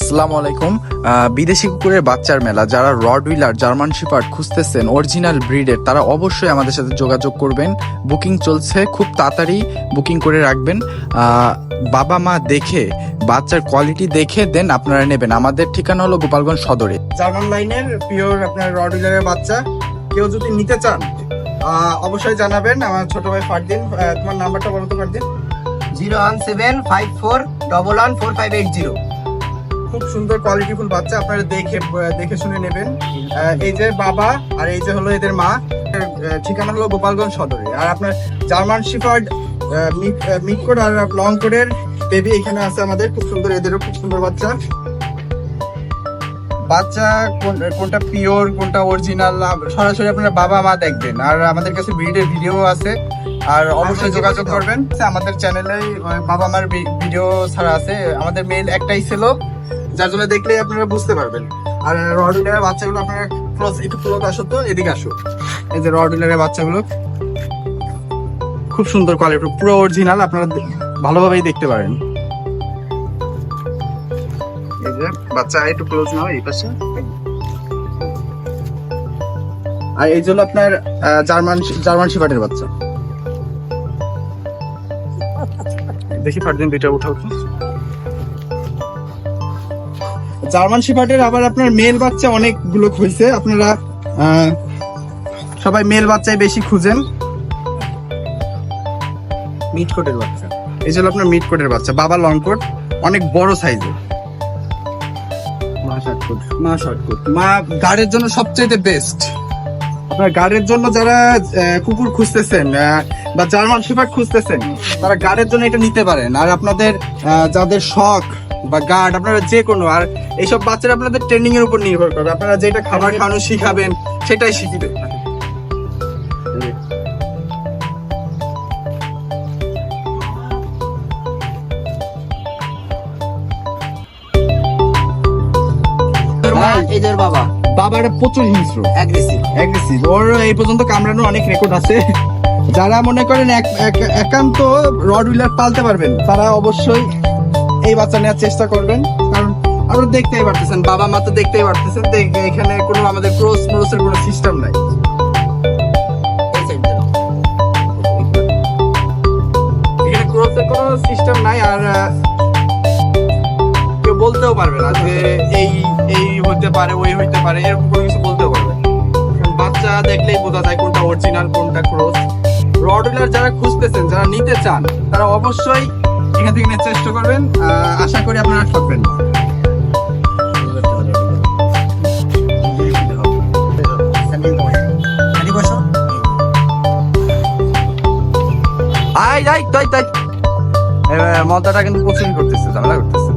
আসসালামু আলাইকুম। বিদেশি কুকুরের বাচ্চার মেলা যারা রড হুইলার জার্মান শিপার্ড খুঁজতেছেন অরিজিনাল ব্রিডের তারা অবশ্যই আমাদের সাথে যোগাযোগ করবেন। বুকিং চলছে খুব তাড়াতাড়ি বুকিং করে রাখবেন। বাবা মা দেখে বাচ্চার কোয়ালিটি দেখে দেন আপনারা নেবেন। আমাদের ঠিকানা হলো গোপালগঞ্জ সদরে। জার্মান লাইনের পিওর আপনার রডউইলারের বাচ্চা। কেউ যদি নিতে চান অবশ্যই জানাবেন। আমার ছোট ভাই ফারদিন তোমার নাম্বারটা বলো তো Fardin. Zero one seven five four double one four five eight zero. খুব সুন্দর কোয়ালিটিফুল বাচ্চা আপনারা দেখে দেখে শুনে নেবেন। এই যে বাবা আর এই যে হলো এদের মা ঠিকানা হলো গোপালগঞ্জ সদরে। আর আপনার জার্মান শিফার্ড মিট কোড আর লং কোডের বেবি এখানে আছে আমাদের খুব সুন্দর এদেরও খুব সুন্দর বাচ্চা। বাচ্চা কোন- কোনটা পিওর কোনটা অরিজিনাল সরাসরি আপনারা বাবা মা দেখবেন। আর আমাদের কাছে ব্রিডের ভিডিও আছে। আর অবশ্যই যোগাযোগ করবেন। আমাদের চ্যানেলে বাবা মার ভিডিও ছাড়া আছে। আমাদের মেল একটাই ছিল যার জন্য দেখলেই আপনারা বুঝতে পারবেন। আর রডিলারের বাচ্চাগুলো আপনারা ক্লোজ একটু ক্লোজ আসো তো, এদিকে আসো এই যে রডিলারের বাচ্চাগুলো, খুব সুন্দর কোয়ালিটি পুরো অরিজিনাল আপনারা ভালোভাবেই দেখতে পারেন। এই যে বাচ্চা, একটু ক্লোজ নাও, এই পাশে। আর এই জন্য আপনার জার্মান জার্মান শিফার্টের বাচ্চা। দেখি ফারদিন দুইটা উঠাও। জার্মান শিফার্টের আবার আপনার মেল বাচ্চা অনেকগুলো খুঁজছে। আপনারা সবাই মেল বাচ্চাই বেশি খুঁজেন। মিট কোটের বাচ্চা। এই জন্য আপনার মিট কোটের বাচ্চা বাবা লং কোট অনেক বড় সাইজের মা শর্ট কোট। মা শর্ট কোট। মা গাড়ির জন্য সবচেয়ে বেস্ট আপনার গাড়ির জন্য যারা কুকুর খুঁজতেছেন বা জার্মান শিফার্ড খুঁজতেছেন তারা গার্ডের জন্য এটা নিতে পারেন। আর আপনাদের যাদের শখ বা গার্ড আপনারা যে কোনো আর এইসব বাচ্চারা আপনাদের ট্রেনিং এর উপর নির্ভর করবে। আপনারা যেটা খাবার খাওয়ানো শিখাবেন সেটাই শিখবে। এদের বাবা। বাবাটা প্রচুর হিংস্র। অ্যাগ্রেসিভ অ্যাগ্রেসিভ ওর এই পর্যন্ত কামড়ানোর অনেক রেকর্ড আছে। যারা মনে করেন এক- এক- একান্ত রড হুইলার পালতে পারবেন তারা অবশ্যই এই বাচ্চা নেওয়ার চেষ্টা করবেন। কারণ আপনারা দেখতেই পারতেছেন, বাবা মা তো দেখতেই পারতেছেন এখানে কোনো আমাদের ক্রস ক্রসের কোনো সিস্টেম নাই। কোনো সিস্টেম নাই আর কেউ বলতেও পারবে না যে এই এই পারে, ওই হইতে পারে বলতেও পারবে বাচ্চা দেখলেই কোনটা কোনটা যারা খুঁজতেছেন, যারা নিতে চান, তারা অবশ্যই এখান থেকে নেওয়ার চেষ্টা করবেন আশা করি আপনারা ঠকবেন আই কিন্তু প্রচুর করতেছে, ঝামেলা করতেছে।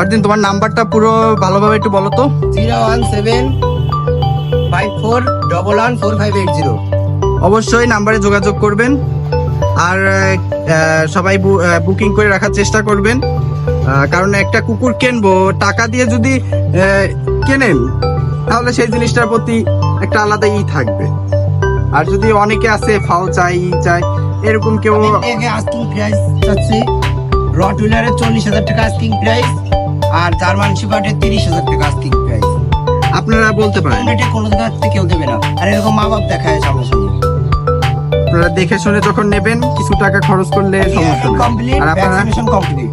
ফারদিন তোমার নাম্বারটা পুরো ভালোভাবে একটু বলো তো। Zero one seven five four double one four five eight zero. অবশ্যই নাম্বারে যোগাযোগ করবেন। আর সবাই বুকিং করে রাখার চেষ্টা করবেন। কারণ একটা কুকুর কিনবো টাকা দিয়ে যদি কেনেন তাহলে সেই জিনিসটার প্রতি একটা আলাদা ই থাকবে। আর যদি অনেকে আছে ফাও চাই ই চাই এরকম কেউ আস্কিং প্রাইস চাচ্ছি। রট হুইলারের চল্লিশ হাজার টাকা আস্কিং প্রাইস আর জার্মান শিপার্টের তিরিশ হাজার টাকা আর্থিক প্রাইস আপনারা বলতে পারেন। এটা কোনো জায়গা থেকে কেউ দেবে না। আর এরকম মা বাপ দেখায় সামনাসামনি আপনারা দেখে শুনে যখন নেবেন কিছু টাকা খরচ করলে সমস্যা কমপ্লিট আর আপনারা কমপ্লিট